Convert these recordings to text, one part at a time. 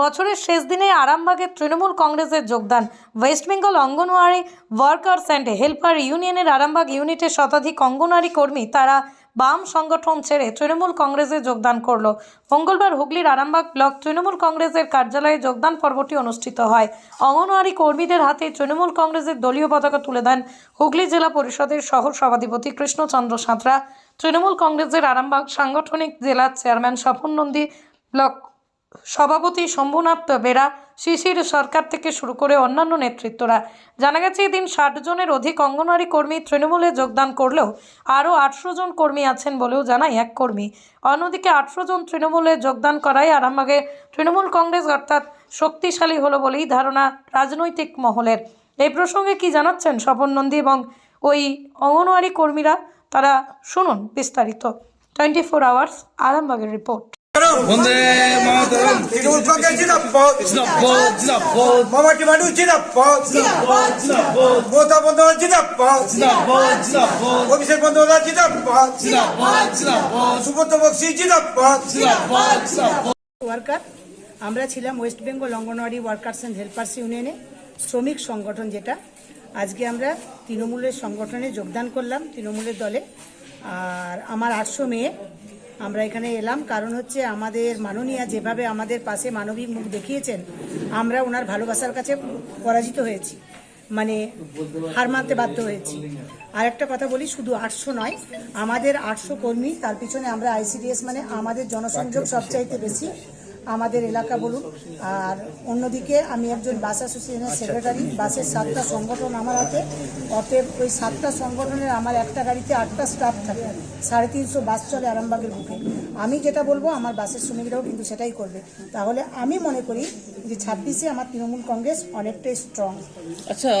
বছরের শেষ দিনে আরামবাগের তৃণমূল কংগ্রেসের যোগদান। West Bengal anganwadi workers and helper ইউনিয়নের আরামবাগ ইউনিটের শতাধিক অঙ্গনওয়াড়ি কর্মী তারা বাম সংগঠন ছেড়ে তৃণমূল কংগ্রেসে যোগদান করল। মঙ্গলবার হুগলির আরামবাগ ব্লক তৃণমূল কংগ্রেসের কার্যালয়ে যোগদান পর্বটি অনুষ্ঠিত হয়। অঙ্গনওয়াড়ি কর্মীদের হাতে তৃণমূল কংগ্রেসের দলীয় পতাকা তুলে দেন হুগলি জেলা পরিষদের সহ সভাধিপতি কৃষ্ণচন্দ্র সাঁতরা। তৃণমূল কংগ্রেসের আরামবাগ সাংগঠনিক জেলা চেয়ারম্যান স্বপন নন্দী ব্লক সভাপতি শম্ভুনাথ বেরা শিশির সরকার থেকে শুরু করে অন্যান্য নেতৃত্বরা। জানা গেছে, এদিন ষাট জনের অধিক অঙ্গনওয়াড়ি কর্মী তৃণমূলে যোগদান করলেও আরও আটশো জন কর্মী আছেন বলেও জানায় এক কর্মী। অন্যদিকে আটশো জন তৃণমূলে যোগদান করায় আরামবাগে তৃণমূল কংগ্রেস অর্থাৎ শক্তিশালী হলো বলেই ধারণা রাজনৈতিক মহলের। এই প্রসঙ্গে কি জানাচ্ছেন স্বপন নন্দী এবং ওই অঙ্গনওয়াড়ি কর্মীরা? তারা শুনুন বিস্তারিত। টোয়েন্টি ফোর আওয়ার্স, আরামবাগের রিপোর্ট। সুব্রত ওয়ার্কার আমরা ছিলাম west Bengal anganwadi workers and helpers ইউনিয়নে শ্রমিক সংগঠন যেটা। আজকে আমরা তৃণমূলের সংগঠনে যোগদান করলাম, তৃণমূলের দলে। আর আমার আটশো মেয়ে আমরা এখানে এলাম। কারণ হচ্ছে আমাদের মাননীয়া যেভাবে আমাদের পাশে মানবিক মুখ দেখিয়েছেন, আমরা ওনার ভালোবাসার কাছে পরাজিত হয়েছি। মানে হার মানতে বাধ্য হয়েছি। আর একটা কথা বলি, শুধু আটশো নয়, আমাদের আটশো কর্মী, তার পিছনে আমরা আইসিডিএস মানে আমাদের জনসংযোগ সবচাইতে বেশি। আমাদের এলাকা বলুন। আর অন্যদিকে আমি একজন বাস অ্যাসোসিয়েশনের সেক্রেটারি বাসের সাতটা সংগঠন আমার হাতে। অতএব ওই সাতটা সংগঠনের আমার একটা গাড়িতে আটটা স্টাফ থাকে। সাড়ে তিনশো বাস চলে আরামবাগের বুকে। আমি যেটা বলব আমার বাসের শ্রমিকরাও কিন্তু সেটাই করবে। তাহলে আমি মনে করি যে ছাব্বিশে আমার তৃণমূল কংগ্রেস অনেকটাই স্ট্রং আচ্ছা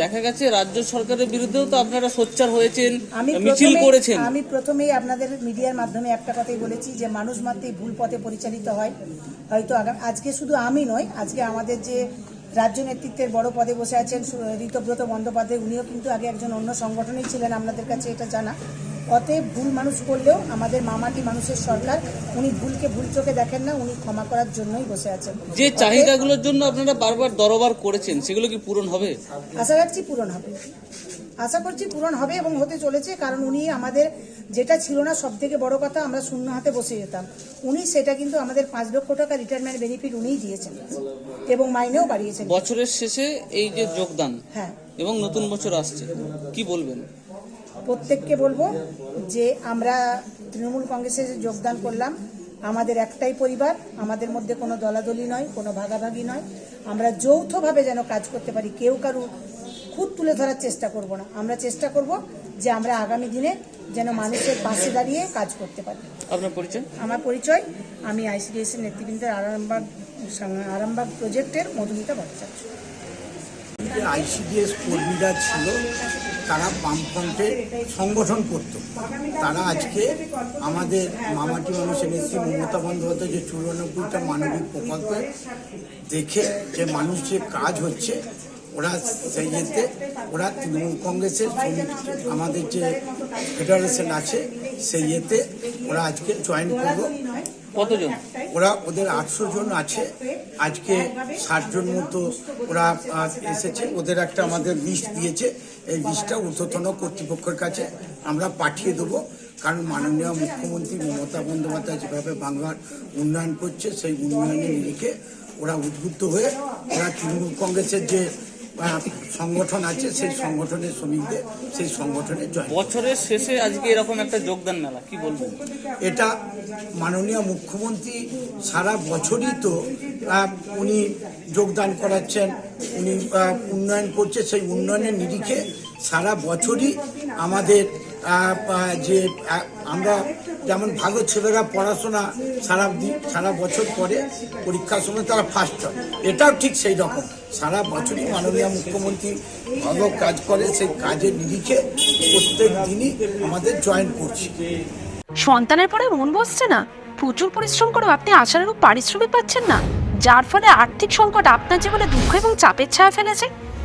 দেখা গেছে রাজ্য সরকারের বিরুদ্ধেও তো আপনারা সোচ্চার হয়েছেন আমি মিছিল করেছেন। আমি প্রথমেই আপনাদের মিডিয়ার মাধ্যমে একটা কথাই বলেছি যে মানুষ মাত্রই ভুল পথে পরিচালিত হয়। হয়তো আজকে শুধু আমি নয় আজকে আমাদের যে রাজ্য নেতৃত্বের বড় পদে বসে আছেন ঋতব্রত বন্দ্যোপাধ্যায় উনিও কিন্তু আগে একজন অন্য সংগঠনেই ছিলেন আপনাদের কাছে এটা জানা। অতএব ভুল মানুষ করলেও আমাদের মামাটি মানুষের সরকার উনি ভুলকে ভুল চোখে দেখেন না উনি ক্ষমা করার জন্যই বসে আছেন। যে চাহিদাগুলোর জন্য আপনারা বারবার দরবার করেছেন সেগুলো কি পূরণ হবে? আশা রাখছি পূরণ হবে। আশা করছি পূরণ হবে এবং হতে চলেছে কারণ উনি আমাদের যেটা ছিল না সব থেকে বড় কথা আমরা শূন্য হাতে বসে যেতাম। উনি সেটা কিন্তু আমাদের পাঁচ লক্ষ টাকা রিটায়ারমেন্ট বেনিফিট উনিই দিয়েছেন এবং মাইনেও বাড়িয়েছেন। বছরের শেষে এই যে যোগদান হ্যাঁ। এবং নতুন বছর আসছে কি বলবেন? প্রত্যেককে বলব যে আমরা তৃণমূল কংগ্রেসে যোগদান করলাম। আমাদের একটাই পরিবার আমাদের মধ্যে কোনো দলাদলি নয় কোনো ভাগাভাগি নয়। আমরা যৌথভাবে যেন কাজ করতে পারি কেউ কারু খুদ তুলে ধরার চেষ্টা করব না। আমরা চেষ্টা করব যে আমরা আগামী দিনে যেন মানুষের পাশে দাঁড়িয়ে কাজ করতে পারি। আপনার পরিচয়? আমার পরিচয় আমি আইসিডিএস এর নেতৃবৃন্দের আরামবাগ আরামবাগ প্রজেক্টের মধুমিতা ভট্টাচার্য। আইসিডিএস কর্মীরা ছিল তারা বামফ্রন্টের সংগঠন করত। তারা আজকে আমাদের মামাটি মানুষের নেত্রী মমতা বন্দ্যোপাধ্যায় যে চুরানব্বইটা মানবিক প্রকল্প দেখে যে মানুষ যে কাজ হচ্ছে ওরা সেই ইয়েতে ওরা তৃণমূল কংগ্রেসের আমাদের যে ফেডারেশন আছে সেই ইয়েতে ওরা আজকে জয়েন করল। কতজন? ওরা ওদের আটশো জন আছে। আজকে ষাট জন মতো ওরা এসেছে। ওদের একটা আমাদের লিস্ট দিয়েছে। এই লিস্টটা ঊর্ধ্বতন কর্তৃপক্ষের কাছে আমরা পাঠিয়ে দেবো। কারণ মাননীয় মুখ্যমন্ত্রী মমতা বন্দ্যোপাধ্যায় যেভাবে বাংলার উন্নয়ন করছে সেই উন্নয়নের নিরিখে ওরা উদ্বুদ্ধ হয়ে ওরা তৃণমূল কংগ্রেসের যে সংগঠন আছে সেই সংগঠনের শ্রমিকদের সেই সংগঠনে জয়েন বছরের শেষে আজকে এরকম একটা যোগদান মেলা কি বলবেন? এটা মাননীয় মুখ্যমন্ত্রী সারা বছরই তো উনি যোগদান করাচ্ছেন উনি উন্নয়ন করছে সেই উন্নয়নের নিরিখে সারা বছরই আমাদের যে আমরা যেমন ভালো ছেলেরা পড়াশোনা সারা সারা বছর পরে পরীক্ষার সময় তারা ফার্স্ট হয়। এটাও ঠিক সেই রকম। সারা বছরই মাননীয় মুখ্যমন্ত্রী ভালো কাজ করে, সেই কাজের নিরিখে প্রত্যেক দিনই আমাদের জয়েন করছি। সন্তানের পরে মন বসছে না। প্রচুর পরিশ্রম করেও আপনি আশানুরূপ পারিশ্রমিক পাচ্ছেন না। যার ফলে আর্থিক সংকট আপনার জীবনে দুঃখ এবং চাপের ছায়া ফেলেছে।